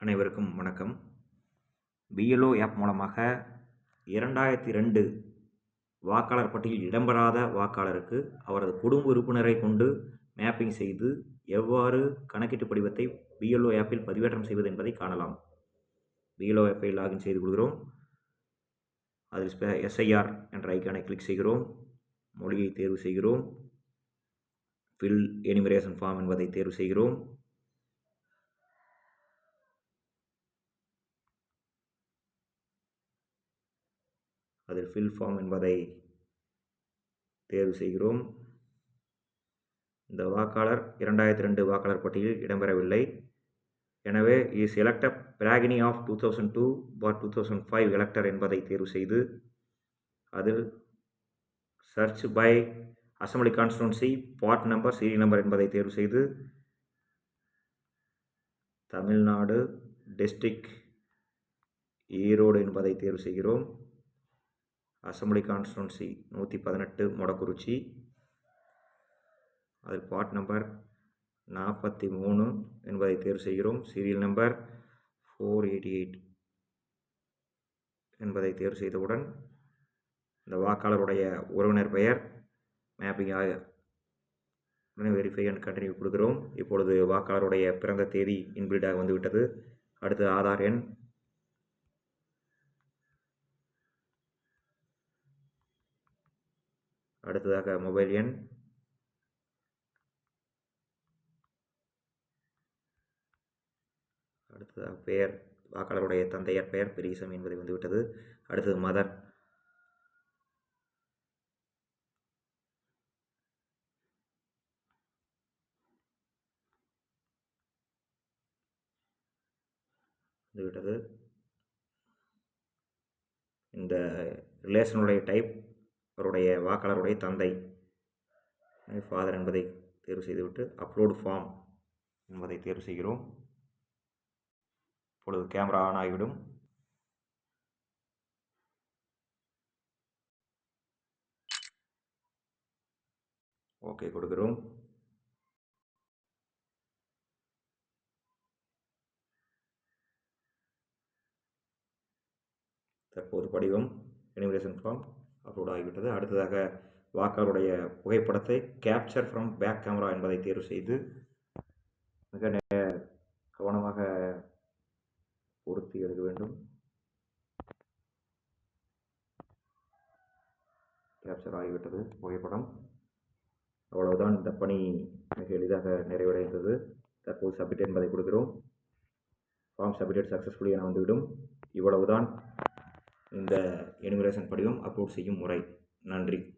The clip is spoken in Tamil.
அனைவருக்கும் வணக்கம். பிஎல்ஓ ஆப் மூலமாக இரண்டாயிரத்தி ரெண்டு வாக்காளர் பட்டியலில் இடம்பெறாத வாக்காளருக்கு அவரது குடும்ப உறுப்பினரை கொண்டு மேப்பிங் செய்து எவ்வாறு கணக்கீட்டு படிவத்தை பிஎல்ஓ ஆப்பில் பதிவேற்றம் செய்வது என்பதை காணலாம். பிஎல்ஓ ஆப்பை லாகின் செய்து கொள்கிறோம். அதில் எஸ்ஐஆர் என்ற ஐக்கானை கிளிக் செய்கிறோம். மொழியை தேர்வு செய்கிறோம். ஃபில் எனிமரேஷன் ஃபார்ம் என்பதை தேர்வு செய்கிறோம். அதில் ஃபில் ஃபார்ம் என்பதை தேர்வு செய்கிறோம். இந்த வாக்காளர் இரண்டாயிரத்தி ரெண்டு வாக்காளர் பட்டியலில் இடம்பெறவில்லை. எனவே இஸ் எலக்ட பிராகினி of two thousand two for two thousand five elector என்பதை தேர்வு செய்து அதில் search by assembly constituency part number serial number என்பதை தேர்வு செய்து தமிழ்நாடு டிஸ்ட்ரிக் ஈரோடு என்பதை தேர்வு செய்கிறோம். அசம்பிளி கான்ஸ்டுவன்சி நூற்றி பதினெட்டு மொடக்குறிச்சி. அதில் பார்ட் நம்பர் நாற்பத்தி மூணு என்பதை தேர்வு செய்கிறோம். Serial number four eighty eight என்பதை தேர்வு செய்தவுடன் இந்த வாக்காளருடைய உறவினர் பெயர் மேப்பிங் ஆக உடனே வெரிஃபை அண்ட் கண்டினியூ கொடுக்குறோம். இப்பொழுது வாக்காளருடைய பிறந்த தேதி இன்பில்டாக வந்துவிட்டது. அடுத்து ஆதார் எண் அடுத்ததாக மொபைல் எண். அடுத்ததாக பெயர் வாக்காளருடைய தந்தையர் பெயர் பிரீசம் என்பதை வந்துவிட்டது. அடுத்தது மதர். வந்துவிட்டது. இந்த ரிலேஷனுடைய டைப் அவருடைய வாக்காளருடைய தந்தை ஃபாதர் என்பதை தேர்வு செய்துவிட்டு அப்லோடு ஃபார்ம் என்பதை தேர்வு செய்கிறோம். இப்பொழுது கேமரா ஆன் ஆகிவிடும். ஓகே கொடுக்கிறோம். தற்போது படிவம் எனிமரேஷன் ஃபார்ம் அப்லோட் ஆகிவிட்டது அடுத்ததாக வாக்காளருடைய புகைப்படத்தை கேப்சர் ஃப்ரம் பேக் கேமரா என்பதை தேர்வு செய்து மிக கவனமாக பொருத்தி எழுத வேண்டும். கேப்சர் ஆகிவிட்டது புகைப்படம். அவ்வளவுதான். இந்த பணி மிக எளிதாக நிறைவடைந்தது. தற்போது சப்மிட் என்பதை கொடுக்கிறோம். ஃபார்ம் சப்மிட்டட் சக்ஸஸ்ஃபுல்லி என வந்துவிடும். இவ்வளவுதான். இந்த எனிமரேஷன் படிவம் அப்லோட் செய்யும் முறை. நன்றி.